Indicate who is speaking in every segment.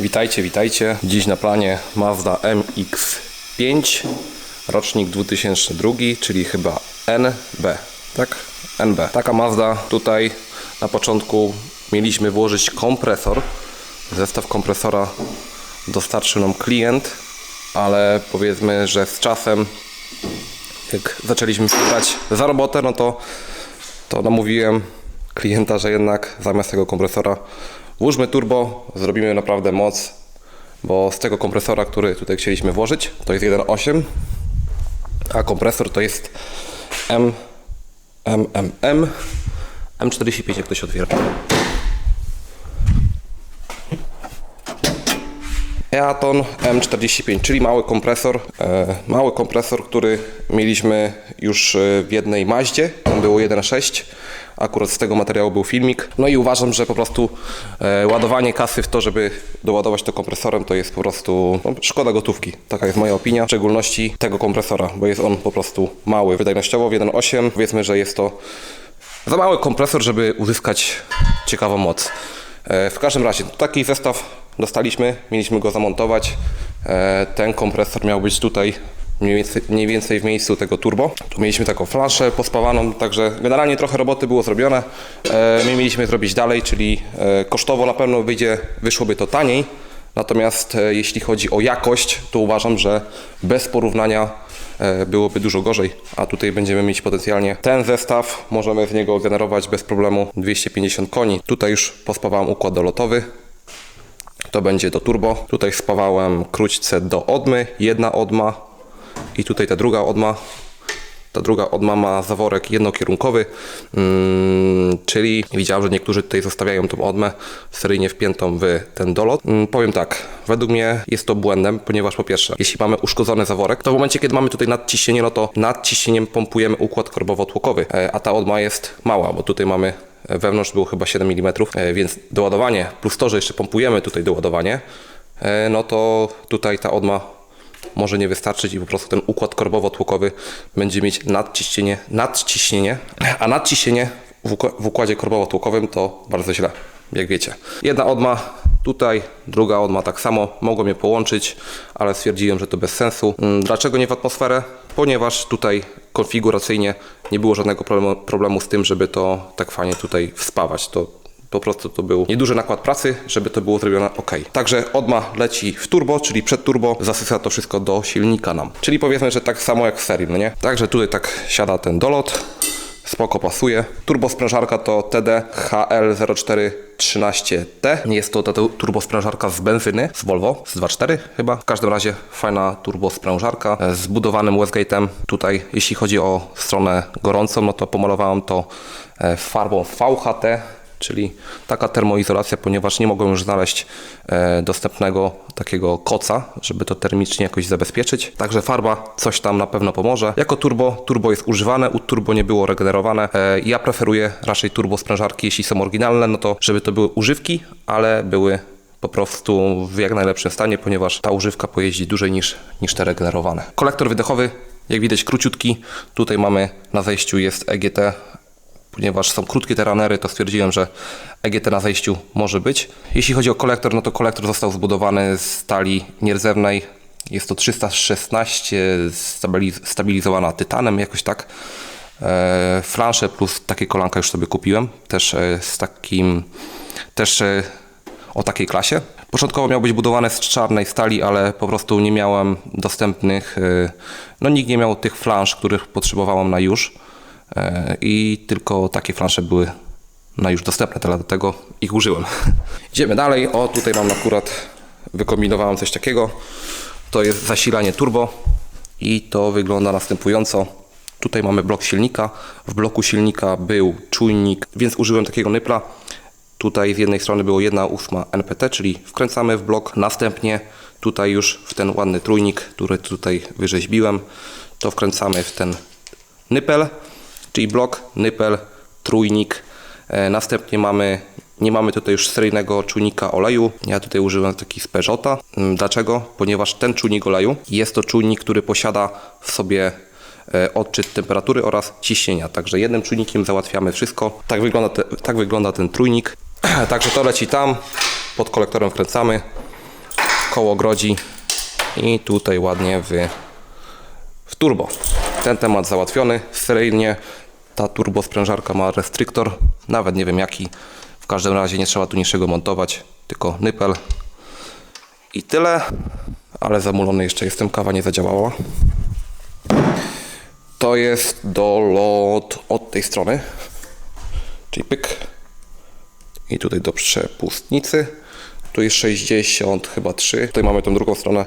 Speaker 1: Witajcie, witajcie. Dziś na planie Mazda MX-5, rocznik 2002, czyli chyba NB, tak? NB. Taka Mazda tutaj na początku mieliśmy włożyć kompresor. Zestaw kompresora dostarczył nam klient, ale powiedzmy, że z czasem jak zaczęliśmy brać za robotę, no to, to namówiłem klienta, że jednak zamiast tego kompresora włóżmy turbo, zrobimy naprawdę moc, bo z tego kompresora, który tutaj chcieliśmy włożyć, to jest 1.8, a kompresor to jest M, M, M, M, M45, jak to się otwiera. Eaton M45, czyli mały kompresor. E, mały kompresor, który mieliśmy już e, w jednej Maździe. Tam było 1.6. Akurat z tego materiału był filmik. No i uważam, że po prostu e, ładowanie kasy w to, żeby doładować to kompresorem, to jest po prostu no, szkoda gotówki. Taka jest moja opinia. W szczególności tego kompresora, bo jest on po prostu mały. Wydajnościowo w 1.8. Powiedzmy, że jest to za mały kompresor, żeby uzyskać ciekawą moc. E, W każdym razie, taki zestaw dostaliśmy, mieliśmy go zamontować. E, Ten kompresor miał być tutaj mniej więcej, mniej więcej w miejscu tego turbo. Tu mieliśmy taką flaszę pospawaną, także generalnie trochę roboty było zrobione. E, My mieliśmy zrobić dalej, czyli e, kosztowo na pewno wyjdzie, wyszłoby to taniej. Natomiast e, jeśli chodzi o jakość, to uważam, że bez porównania byłoby dużo gorzej, a tutaj będziemy mieć potencjalnie ten zestaw, możemy z niego generować bez problemu 250 koni. Tutaj już pospawałem układ dolotowy, to będzie do turbo. Tutaj spawałem króćce do odmy, jedna odma i tutaj ta druga odma. Ta druga odma ma zaworek jednokierunkowy, mm, czyli widziałem, że niektórzy tutaj zostawiają tą odmę seryjnie wpiętą w ten dolot. Mm, powiem tak, według mnie jest to błędem, ponieważ po pierwsze, jeśli mamy uszkodzony zaworek, to w momencie, kiedy mamy tutaj nadciśnienie, no to nadciśnieniem pompujemy układ korbowo-tłokowy, e, a ta odma jest mała, bo tutaj mamy e, wewnątrz było chyba 7 mm, e, więc doładowanie, plus to, że jeszcze pompujemy tutaj doładowanie, no to tutaj ta odma może nie wystarczyć i po prostu ten układ korbowo-tłokowy będzie mieć nadciśnienie, nadciśnienie, a nadciśnienie w, ukła- w układzie korbowo-tłokowym to bardzo źle, jak wiecie. Jedna odma tutaj, druga odma tak samo, mogłem je połączyć, ale stwierdziłem, że to bez sensu. Mm, Dlaczego nie w atmosferę? Ponieważ tutaj konfiguracyjnie nie było żadnego problemu, problemu z tym, żeby to tak fajnie tutaj wspawać. To po prostu to był nieduży nakład pracy, żeby to było zrobione ok. Także odma leci w turbo, czyli przed turbo, zasysa to wszystko do silnika nam. Czyli powiedzmy, że tak samo jak w serii, no nie? Także tutaj tak siada ten dolot, spoko pasuje. Turbosprężarka to TD HL0413T. Jest to ta turbosprężarka z benzyny, z Volvo, z 2.4 chyba. W każdym razie fajna turbosprężarka e, z budowanym Westgate'em. Tutaj jeśli chodzi o stronę gorącą, no to pomalowałem to e, farbą VHT czyli taka termoizolacja, ponieważ nie mogłem już znaleźć e, dostępnego takiego koca, żeby to termicznie jakoś zabezpieczyć. Także farba coś tam na pewno pomoże. Jako turbo, turbo jest używane, u turbo nie było regenerowane. E, ja preferuję raczej turbo sprężarki, jeśli są oryginalne, no to żeby to były używki, ale były po prostu w jak najlepszym stanie, ponieważ ta używka pojeździ dłużej niż, niż te regenerowane. Kolektor wydechowy, jak widać króciutki. Tutaj mamy na zejściu jest EGT ponieważ są krótkie te runnery, to stwierdziłem, że EGT na zejściu może być. Jeśli chodzi o kolektor, no to kolektor został zbudowany z stali nierdzewnej. Jest to 316 stabiliz- stabilizowana tytanem, jakoś tak. E, flansze plus takie kolanka już sobie kupiłem, też e, z takim, też e, o takiej klasie. Początkowo miał być budowany z czarnej stali, ale po prostu nie miałem dostępnych, no nikt nie miał tych flansz, których potrzebowałem na już. E, i tylko takie flansze były na już dostępne, dlatego ich użyłem. Idziemy dalej. O, tutaj mam akurat, wykombinowałem coś takiego. To jest zasilanie turbo i to wygląda następująco. Tutaj mamy blok silnika. W bloku silnika był czujnik, więc użyłem takiego nypla. Tutaj z jednej strony było 1,8 NPT, czyli wkręcamy w blok. Następnie tutaj już w ten ładny trójnik, który tutaj wyrzeźbiłem, to wkręcamy w ten nypel, czyli blok, nypel, trójnik. E, Następnie mamy, nie mamy tutaj już seryjnego czujnika oleju. Ja tutaj użyłem taki z. Mm, Dlaczego? Ponieważ ten czujnik oleju jest to czujnik, który posiada w sobie e, odczyt temperatury oraz ciśnienia. Także jednym czujnikiem załatwiamy wszystko. Tak wygląda, te, tak wygląda ten trójnik. Także to leci tam, pod kolektorem wkręcamy. koło grodzi i tutaj ładnie w, w turbo. Ten temat załatwiony seryjnie. Ta turbo sprężarka ma restryktor, nawet nie wiem jaki. W każdym razie nie trzeba tu niczego montować, tylko nypel i tyle. Ale zamulony jeszcze jestem, kawa nie zadziałała. To jest dolot od tej strony, czyli pyk. I tutaj do przepustnicy. Tu jest 60 chyba 3. Tutaj mamy tą drugą stronę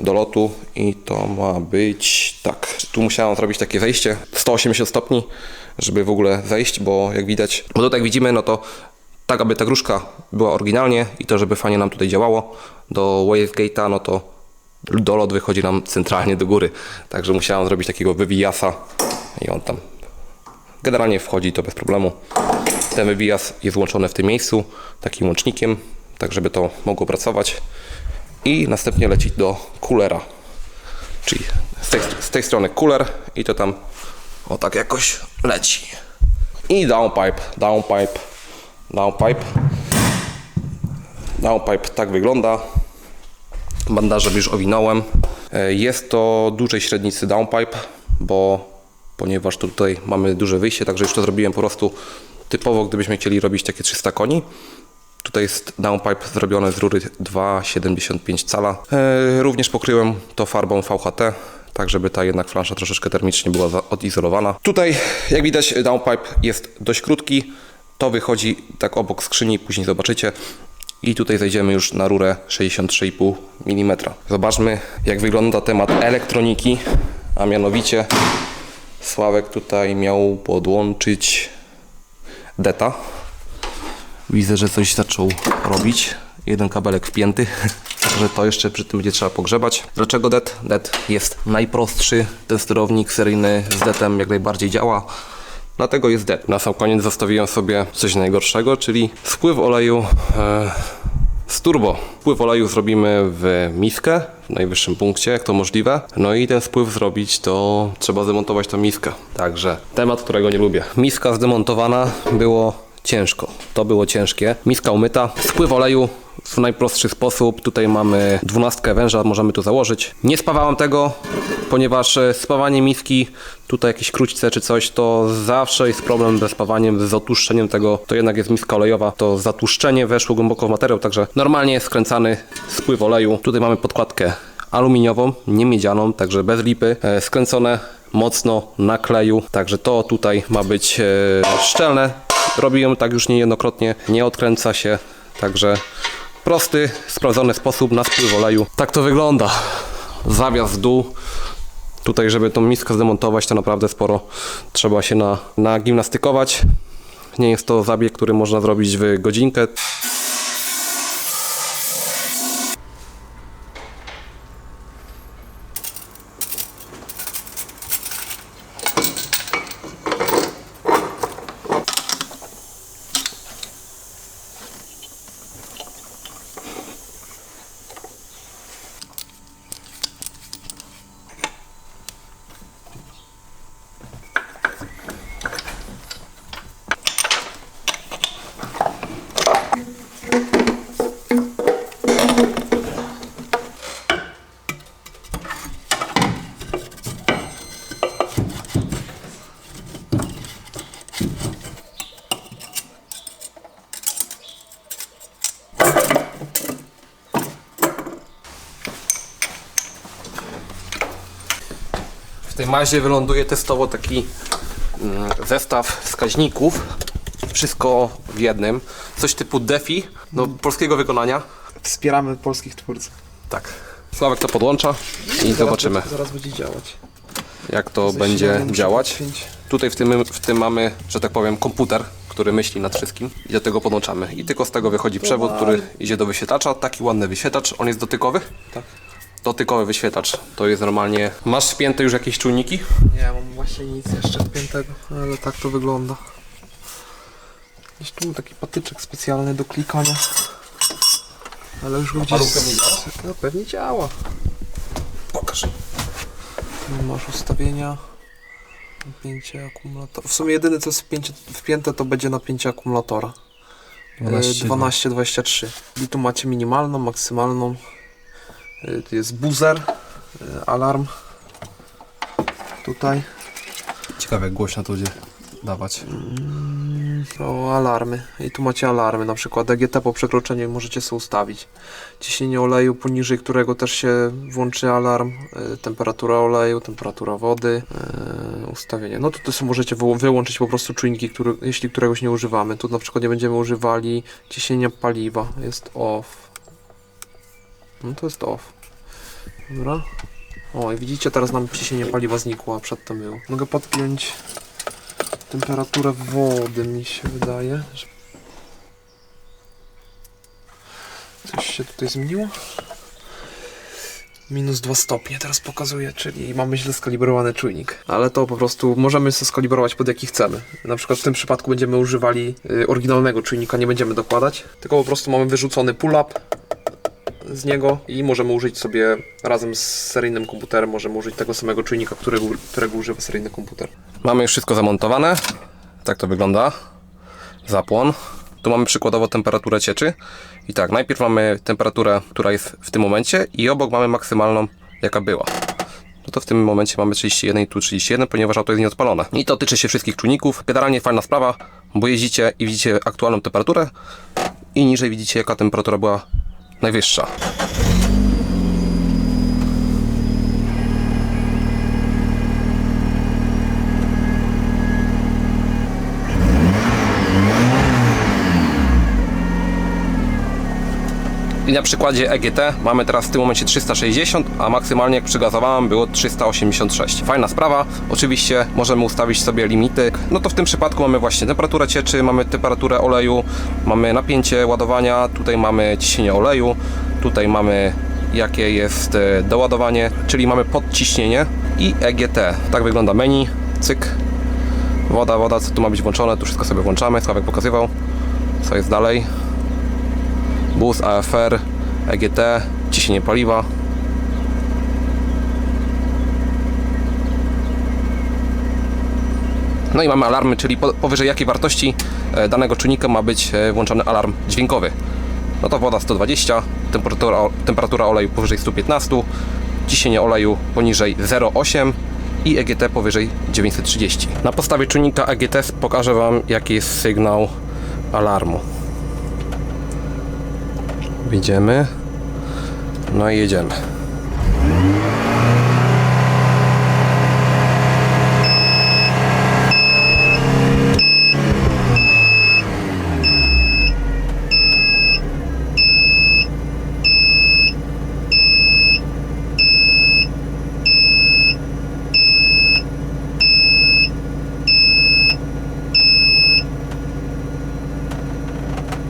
Speaker 1: do lotu i to ma być tak. Tu musiałem zrobić takie zejście 180 stopni, żeby w ogóle zejść, bo jak widać, bo tutaj jak widzimy, no to tak aby ta gruszka była oryginalnie i to żeby fajnie nam tutaj działało do wavegate'a, no to dolot wychodzi nam centralnie do góry. Także musiałem zrobić takiego wywijasa i on tam generalnie wchodzi to bez problemu. Ten wywijas jest włączony w tym miejscu takim łącznikiem, tak żeby to mogło pracować i następnie lecieć do coolera. Czyli z tej, z tej strony cooler i to tam o tak jakoś leci. I downpipe, downpipe, downpipe. Downpipe tak wygląda. Bandażem już owinąłem. E, Jest to dużej średnicy downpipe, bo ponieważ tutaj mamy duże wyjście, także już to zrobiłem po prostu typowo, gdybyśmy chcieli robić takie 300 koni. Tutaj jest downpipe zrobione z rury 2,75 cala. E, również pokryłem to farbą VHT, tak żeby ta jednak flansza troszeczkę termicznie była odizolowana. Tutaj, jak widać, downpipe jest dość krótki. To wychodzi tak obok skrzyni, później zobaczycie. I tutaj zejdziemy już na rurę 63,5 mm. Zobaczmy, jak wygląda temat elektroniki, a mianowicie Sławek tutaj miał podłączyć deta. Widzę, że coś zaczął robić. Jeden kabelek wpięty, także to jeszcze przy tym będzie trzeba pogrzebać. Dlaczego DET? DET jest najprostszy. Ten sterownik seryjny z DETem jak najbardziej działa. Dlatego jest DET. Na sam koniec zostawiłem sobie coś najgorszego, czyli spływ oleju e, z turbo. Spływ oleju zrobimy w miskę, w najwyższym punkcie, jak to możliwe. No i ten spływ zrobić, to trzeba zdemontować tą miskę. Także temat, którego nie lubię. Miska zdemontowana było ciężko. To było ciężkie. Miska umyta. Spływ oleju w najprostszy sposób. Tutaj mamy dwunastkę węża, możemy tu założyć. Nie spawałem tego, ponieważ e, spawanie miski, tutaj jakieś króćce czy coś, to zawsze jest problem ze spawaniem, z otłuszczeniem tego. To jednak jest miska olejowa. To zatłuszczenie weszło głęboko w materiał, także normalnie jest skręcany spływ oleju. Tutaj mamy podkładkę aluminiową, nie miedzianą, także bez lipy. E, Skręcone mocno na kleju, także to tutaj ma być e, szczelne. Robiłem tak już niejednokrotnie, nie odkręca się, także prosty, sprawdzony sposób na spływ oleju. Tak to wygląda. Zawias w dół. Tutaj, żeby tą miskę zdemontować, to naprawdę sporo trzeba się na, nagimnastykować. Nie jest to zabieg, który można zrobić w godzinkę. Tej mazie wyląduje testowo taki mm, zestaw wskaźników. Wszystko w jednym. Coś typu DeFi do polskiego wykonania.
Speaker 2: Wspieramy polskich twórców.
Speaker 1: Tak. Sławek to podłącza i zobaczymy,
Speaker 2: Zaraz, zaraz będzie działać.
Speaker 1: jak to będzie działać. Tutaj w tym, w tym mamy, że tak powiem, komputer, który myśli nad wszystkim i do tego podłączamy. I tylko z tego wychodzi przewód, który idzie do wyświetlacza. Taki ładny wyświetlacz. On jest dotykowy?
Speaker 2: Tak.
Speaker 1: Dotykowy wyświetlacz. To jest normalnie... Masz spięte już jakieś czujniki?
Speaker 2: Nie, mam właśnie nic jeszcze wpiętego, ale tak to wygląda. Gdzieś tu taki patyczek specjalny do klikania. Ale już go gdzieś...
Speaker 1: działa?
Speaker 2: No pewnie działa.
Speaker 1: Pokaż.
Speaker 2: Tu masz ustawienia. Napięcie akumulatora. W sumie jedyne co jest wpięcie, wpięte to będzie napięcie akumulatora.
Speaker 1: 12,
Speaker 2: 12-23. I tu macie minimalną, maksymalną. Y, Tu jest buzzer, y, alarm. Tutaj.
Speaker 3: Ciekawe jak głośno to będzie dawać.
Speaker 2: O, alarmy. I tu macie alarmy, na przykład EGT po przekroczeniu możecie sobie ustawić. Ciśnienie oleju, poniżej którego też się włączy alarm, y, temperatura oleju, temperatura wody, ustawienie. No tutaj sobie możecie wyłączyć po prostu czujniki, który, jeśli któregoś nie używamy. Tu na przykład nie będziemy używali ciśnienia paliwa, jest off. No to jest off. Dobra. O i widzicie, teraz nam ciśnienie paliwa znikło, a przedtem było. Mogę podpiąć temperaturę wody mi się wydaje. że- Coś się tutaj zmieniło? Minus 2 stopnie teraz pokazuje, czyli mamy źle skalibrowany czujnik. Ale to po prostu możemy sobie skalibrować pod jaki chcemy. Na przykład w tym przypadku będziemy używali y, oryginalnego czujnika, nie będziemy dokładać. Tylko po prostu mamy wyrzucony pull-up z niego i możemy użyć sobie razem z seryjnym komputerem, możemy użyć tego samego czujnika, którego, którego używa seryjny komputer.
Speaker 1: Mamy już wszystko zamontowane. Tak to wygląda. Zapłon. Tu mamy przykładowo temperaturę cieczy. I tak, najpierw mamy temperaturę, która jest w tym momencie i obok mamy maksymalną, jaka była. No to w tym momencie mamy 31 i tu 31, ponieważ auto jest nieodpalone. I to tyczy się wszystkich czujników. Generalnie fajna sprawa, bo jeździcie i widzicie aktualną temperaturę i niżej widzicie jaka temperatura była najwyższa. I na przykładzie EGT mamy teraz w tym momencie 360, a maksymalnie jak przygazowałem było 386. Fajna sprawa. Oczywiście możemy ustawić sobie limity. No to w tym przypadku mamy właśnie temperaturę cieczy, mamy temperaturę oleju, mamy napięcie ładowania, tutaj mamy ciśnienie oleju, tutaj mamy jakie jest e, doładowanie, czyli mamy podciśnienie i EGT. Tak wygląda menu. Cyk. Woda, woda, co tu ma być włączone, tu wszystko sobie włączamy. Sławek pokazywał. Co jest dalej? BUS, AFR, EGT, ciśnienie paliwa. No i mamy alarmy, czyli po- powyżej jakiej wartości e, danego czujnika ma być e, włączony alarm dźwiękowy. No to woda 120, temperatura, temperatura oleju powyżej 115, ciśnienie oleju poniżej 0,8 i EGT powyżej 930. Na podstawie czujnika EGT pokażę Wam jaki jest sygnał alarmu. Wjedziemy. No i jedziemy.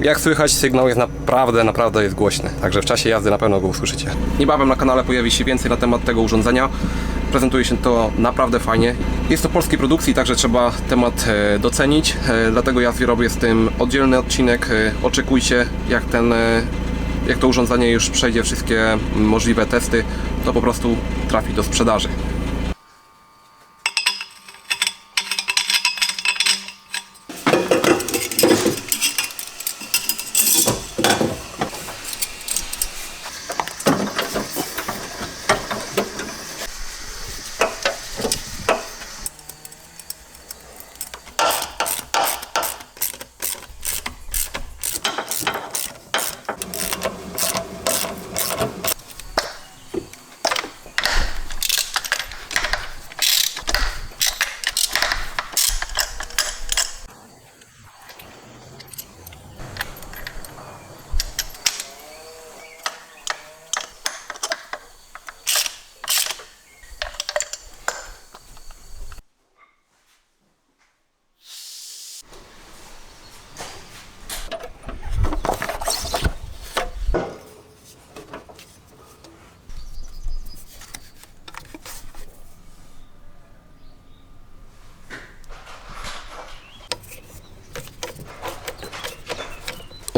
Speaker 1: Jak słychać, sygnał jest naprawdę, naprawdę jest głośny. Także w czasie jazdy na pewno go usłyszycie. Niebawem na kanale pojawi się więcej na temat tego urządzenia. Prezentuje się to naprawdę fajnie. Jest to polskiej produkcji, także trzeba temat e, docenić. E, Dlatego ja zrobię z tym oddzielny odcinek. E, Oczekujcie, jak ten jak to urządzenie już przejdzie wszystkie możliwe testy, to po prostu trafi do sprzedaży.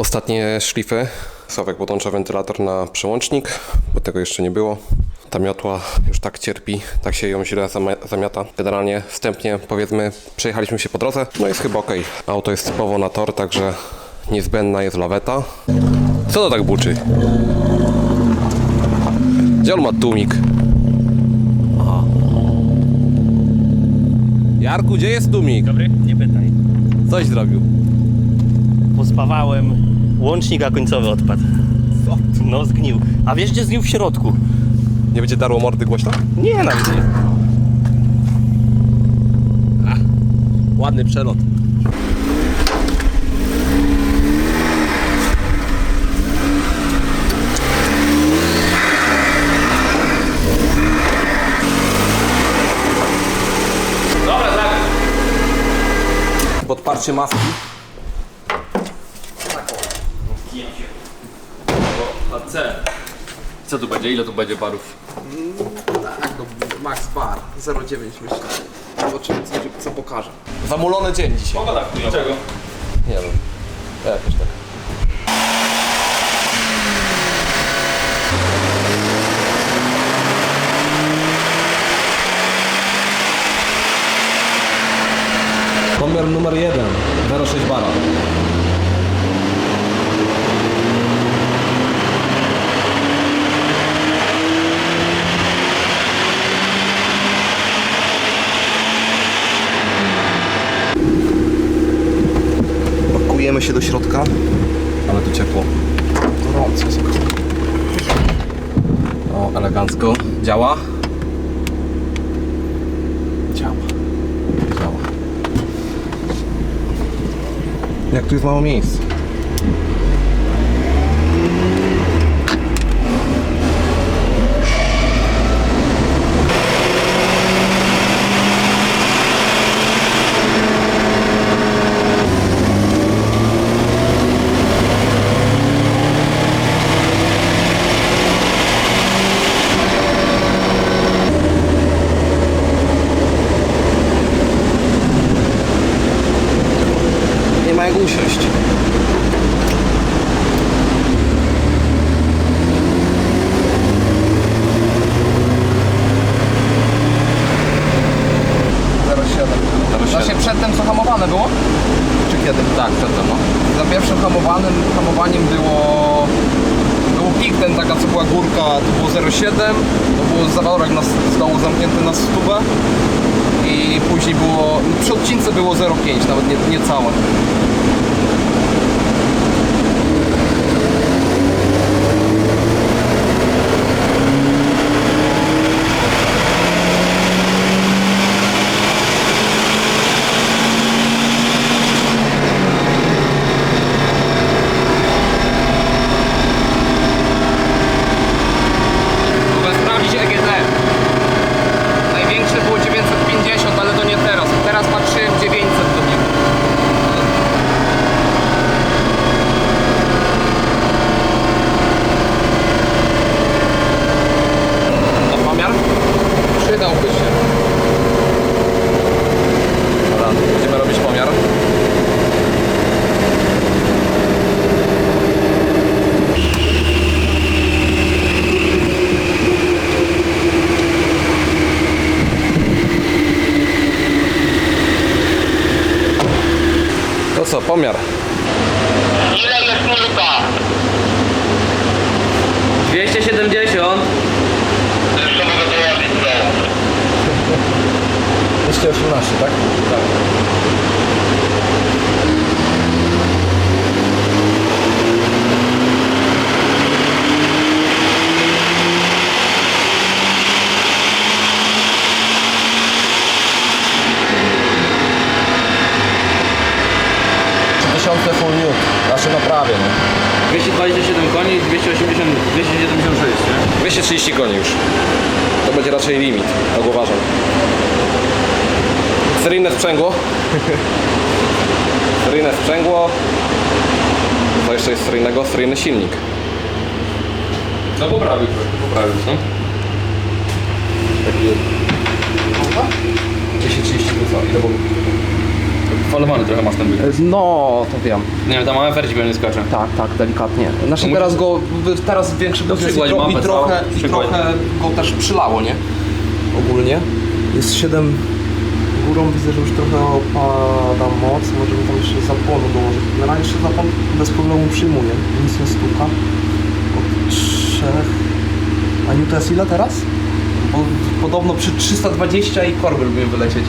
Speaker 1: Ostatnie szlify. Sławek podłącza wentylator na przełącznik, bo tego jeszcze nie było. Ta miotła już tak cierpi, tak się ją źle zamiata. Generalnie wstępnie powiedzmy przejechaliśmy się po drodze, no jest chyba ok. Auto jest typowo na tor, także niezbędna jest laweta. Co to tak buczy? Gdzie on ma tłumik? Aha. Jarku, gdzie jest tłumik?
Speaker 4: Dobry? Nie pytaj.
Speaker 1: Coś zrobił.
Speaker 4: Pospawałem łącznik, a końcowy odpadł. No, zgnił. A wiesz, gdzie zgnił w środku?
Speaker 1: Nie będzie darło mordy głośno?
Speaker 4: Nie, nawet nie.
Speaker 1: Ładny przelot. Dobra, tak. Podparcie maski.
Speaker 5: A C. Co tu będzie? Ile tu będzie barów?
Speaker 2: Tak, no max bar, 0,9 myślę. Zobaczymy co, co pokaże.
Speaker 1: Zamulony dzień dzisiaj.
Speaker 5: Pogoda chujowa. Czego?
Speaker 1: Nie wiem. Jakoś tak. Pomiar numer 1, 0,6 bara. Pakujemy się do środka. Ale tu ciepło.
Speaker 2: Gorąco jest.
Speaker 1: O, elegancko. Działa?
Speaker 2: Działa.
Speaker 1: Działa. Jak tu jest mało miejsc.
Speaker 3: 7, to było zawałek nas zostało zamknięty na stówę i później było, przy odcince było 0,5, nawet nie, nie całe. Pomiar?
Speaker 6: Ile jest minuta?
Speaker 5: 270.
Speaker 6: Jeszcze mogę dołożyć to.
Speaker 1: 218, tak? Tak. Znaczy no prawie, no.
Speaker 5: 227 koni i 280, 276, nie?
Speaker 1: 230 koni już. To będzie raczej limit, tak uważam. Seryjne sprzęgło. Seryjne sprzęgło. Co jeszcze jest seryjnego? Seryjny silnik.
Speaker 5: No poprawił poprawił, no.
Speaker 1: 230 co? Ile było?
Speaker 5: Falowany trochę masz ten byk.
Speaker 2: No, to wiem.
Speaker 5: Nie wiem, tam małe ferci pewnie skacze.
Speaker 2: Tak, tak, delikatnie. Znaczy teraz go, teraz większy
Speaker 5: No
Speaker 2: jest i, tro, i,
Speaker 5: mapę
Speaker 2: trochę,
Speaker 5: całą,
Speaker 2: i trochę go też przylało, nie? Ogólnie. Jest 7 górą, widzę, że już trochę opada moc, możemy tam jeszcze zapłonu dołożyć. Na razie jeszcze zapłon bez problemu przyjmuje, nic nie stuka. Od 3, a Aniu, to jest ile teraz? Bo podobno przy 320 i korby lubię wylecieć.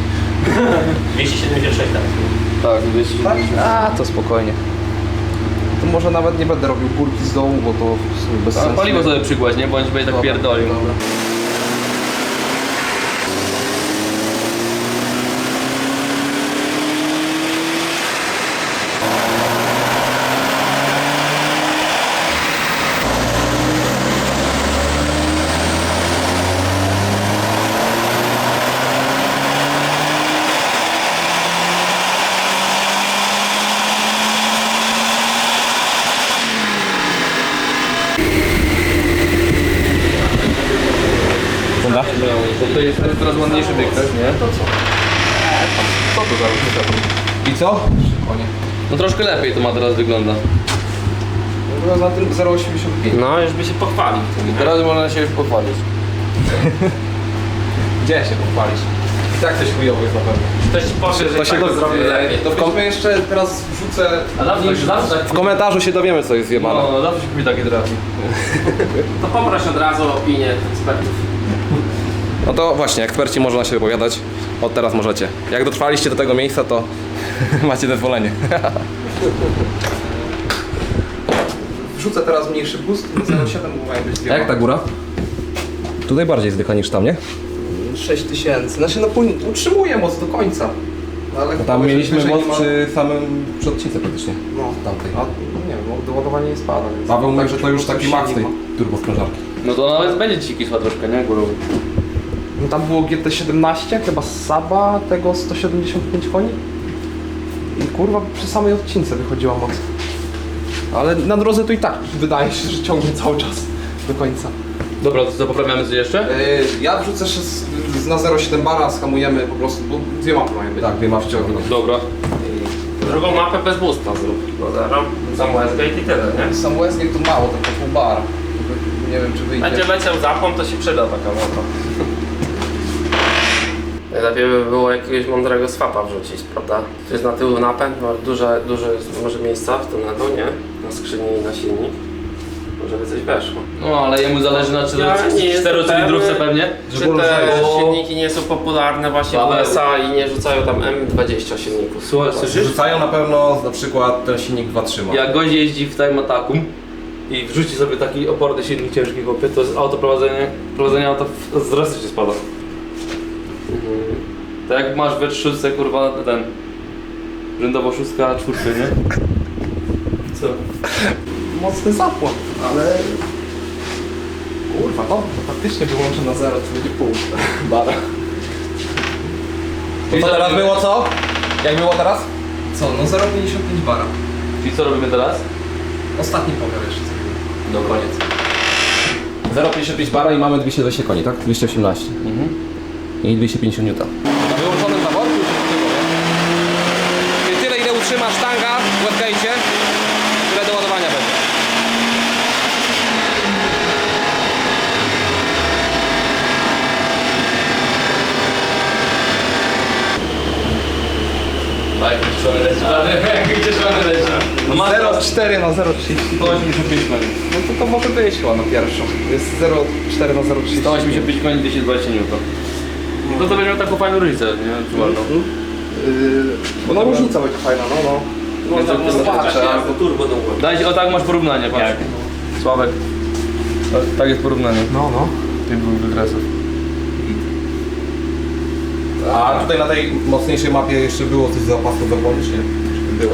Speaker 4: 276 teraz.
Speaker 5: Tak, 270.
Speaker 2: A, to spokojnie. To może nawet nie będę robił górki z dołu, bo to w sumie bez
Speaker 5: A
Speaker 2: sensu.
Speaker 5: paliwo sobie przygłaź, nie? Bądź będzie tak
Speaker 2: Dobra,
Speaker 5: pierdolił.
Speaker 2: Dobra.
Speaker 5: Bo to bieg, tak? Nie? To co? Co to za różnica?
Speaker 2: I co? Konie.
Speaker 5: No troszkę lepiej to ma teraz wygląda.
Speaker 2: No, na tym 0,85.
Speaker 4: No, już by się pochwalił.
Speaker 5: Teraz można się już pochwalić.
Speaker 2: Gdzie się pochwalić? I tak coś chujowy jest na pewno.
Speaker 4: Ktoś powie, że
Speaker 2: To się
Speaker 4: tak
Speaker 2: do-
Speaker 4: zrobi lepiej.
Speaker 2: To weźmy jeszcze teraz wrzucę...
Speaker 5: A zawsze, zawsze tak...
Speaker 1: W komentarzu się dowiemy, co jest zjebane.
Speaker 5: No, no zawsze się mi takie trafi.
Speaker 4: To poproś od razu o opinię ekspertów.
Speaker 1: No to właśnie, eksperci można się wypowiadać. Od teraz możecie. Jak dotrwaliście do tego miejsca, to macie zezwolenie.
Speaker 2: Wrzucę teraz mniejszy boost, 0,7 mają być dwie.
Speaker 1: Jak ta góra? Tutaj bardziej zdycha niż tam, nie?
Speaker 2: 6000. Znaczy no pój- utrzymuję moc do końca. No, Ale
Speaker 1: Tam
Speaker 2: wyżej-
Speaker 1: mieliśmy
Speaker 2: wyżej
Speaker 1: moc
Speaker 2: nie ma-
Speaker 1: przy samym przeodcinku praktycznie.
Speaker 2: No,
Speaker 1: tamtej.
Speaker 2: A, no nie wiem, no, doładowanie nie spada. Więc
Speaker 1: Paweł mówi,
Speaker 2: także
Speaker 1: że to już taki max tej turbosprężarki.
Speaker 5: No to nawet będzie ci kisła troszkę, nie? Górą.
Speaker 2: No tam było GT17, chyba z Saba, tego 175 koni. I kurwa przy samej odcince wychodziła moc. Ale na drodze to i tak wydaje się, że ciągnie cały czas do końca.
Speaker 5: Dobra, to co, poprawiamy coś jeszcze?
Speaker 2: Yy, ja wrzucę jeszcze z, z, na 0,7 bara, skamujemy po prostu, bo dwie mapy mają być.
Speaker 1: Tak, dwie mapy ciągną.
Speaker 5: Dobra.
Speaker 4: Drugą mapę bez boosta zrób. Zero, sam USG i tyle, nie?
Speaker 2: Sam Westgate to mało, tylko pół bara. Nie wiem czy wyjdzie.
Speaker 4: Będzie leciał zapłon, to się przyda taka mapa. Najlepiej by było jakiegoś mądrego swapa wrzucić, prawda? Tu jest na tył napęd, ma duże, duże jest może miejsca w tunelu, nie? Na skrzyni i na silnik. Może by coś weszło.
Speaker 5: No ale jemu zależy na czy
Speaker 4: Ja nie jestem
Speaker 5: czterocylindrówce
Speaker 4: pewny.
Speaker 5: pewnie.
Speaker 4: Czy te
Speaker 5: Bo-
Speaker 4: silniki nie są popularne właśnie w. USA i nie rzucają tam M20 silników?
Speaker 5: Słuchaj, słyszysz?
Speaker 1: Rzucają na pewno na przykład ten silnik 2.3 ma.
Speaker 5: Jak gość jeździ w time attacku i wrzuci sobie taki oporny silnik ciężki chłopie, to z auto prowadzenie, prowadzenie auta w- z razy się spada. Tak jak masz we trzódce kurwa ten rzędowo szóstka, czwórkę, nie? Co?
Speaker 2: Mocny zapłon, ale... Kurwa, no, to faktycznie wyłączę na 0, to będzie pół bara.
Speaker 1: To co teraz było co? Jak było teraz?
Speaker 2: Co, no 0,55 bara.
Speaker 5: Czyli co robimy teraz?
Speaker 2: Ostatni pomiar jeszcze zrobimy.
Speaker 5: No koniec.
Speaker 1: 0,55 bara i mamy 220 koni, tak? 218. I 250 N. Na wyłączonym zaworku? Czyli tyle ile utrzyma sztanga w Westgate'cie, tyle do ładowania będzie.
Speaker 5: No ma
Speaker 2: 0,4 na 0,30.
Speaker 5: 185 koni.
Speaker 2: No to to może wyjść chyba na pierwszą. Jest 0,4 na 0,30.
Speaker 5: 185 koni, 220 N. No to będzie miał taką fajną różnicę, nie? Czuwalną.
Speaker 2: Yy, no różnica będzie fajna, no no. No tam
Speaker 5: to
Speaker 2: zobaczę.
Speaker 4: Albo turbo do góry.
Speaker 5: Dajcie, o tak masz porównanie, patrz. Sławek. Tak, tak jest porównanie
Speaker 2: No no.
Speaker 5: tych dwóch wykresów.
Speaker 1: A tutaj na tej mocniejszej mapie jeszcze było coś z zapasów wewnątrz, nie? Było.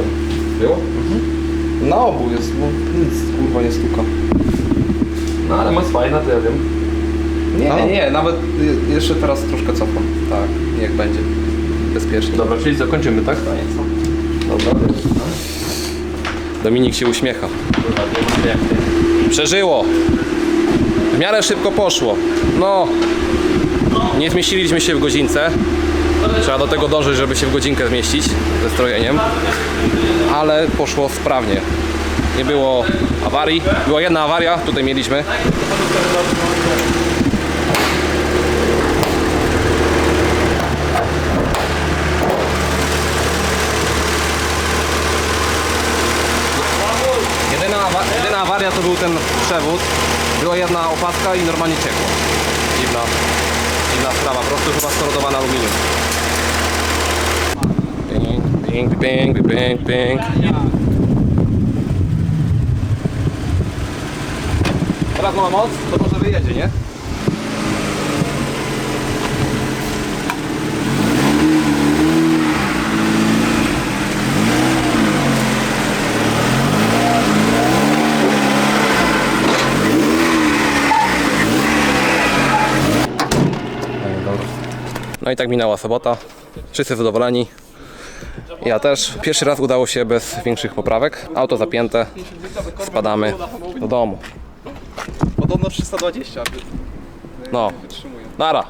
Speaker 1: Było?
Speaker 2: Na obu jest, bo nic kurwa nie stuka.
Speaker 5: No ale moc fajna, to ja wiem.
Speaker 2: Nie,
Speaker 1: No.
Speaker 2: nie, nawet y, jeszcze teraz troszkę cofam. Tak, niech będzie. Bezpiecznie.
Speaker 5: Dobra, czyli zakończymy, tak?
Speaker 2: Koniec.
Speaker 5: Dobra.
Speaker 1: Dominik się uśmiecha. Przeżyło. W miarę szybko poszło. No, nie zmieściliśmy się w godzince. Trzeba do tego dążyć, żeby się w godzinkę zmieścić ze strojeniem. Ale poszło sprawnie. Nie było awarii. Była jedna awaria, tutaj mieliśmy. Awaria to był ten przewód. Była jedna opaska i normalnie ciekło. Dziwna, dziwna sprawa, po prostu chyba skorodowane aluminium. Ping, ping, ping, ping, ping. Teraz ma moc, to może wyjedzie, nie? No i tak minęła sobota. Wszyscy zadowoleni. Ja też. Pierwszy raz udało się bez większych poprawek. Auto zapięte. Spadamy do domu.
Speaker 2: Podobno 320.
Speaker 1: No. Nara.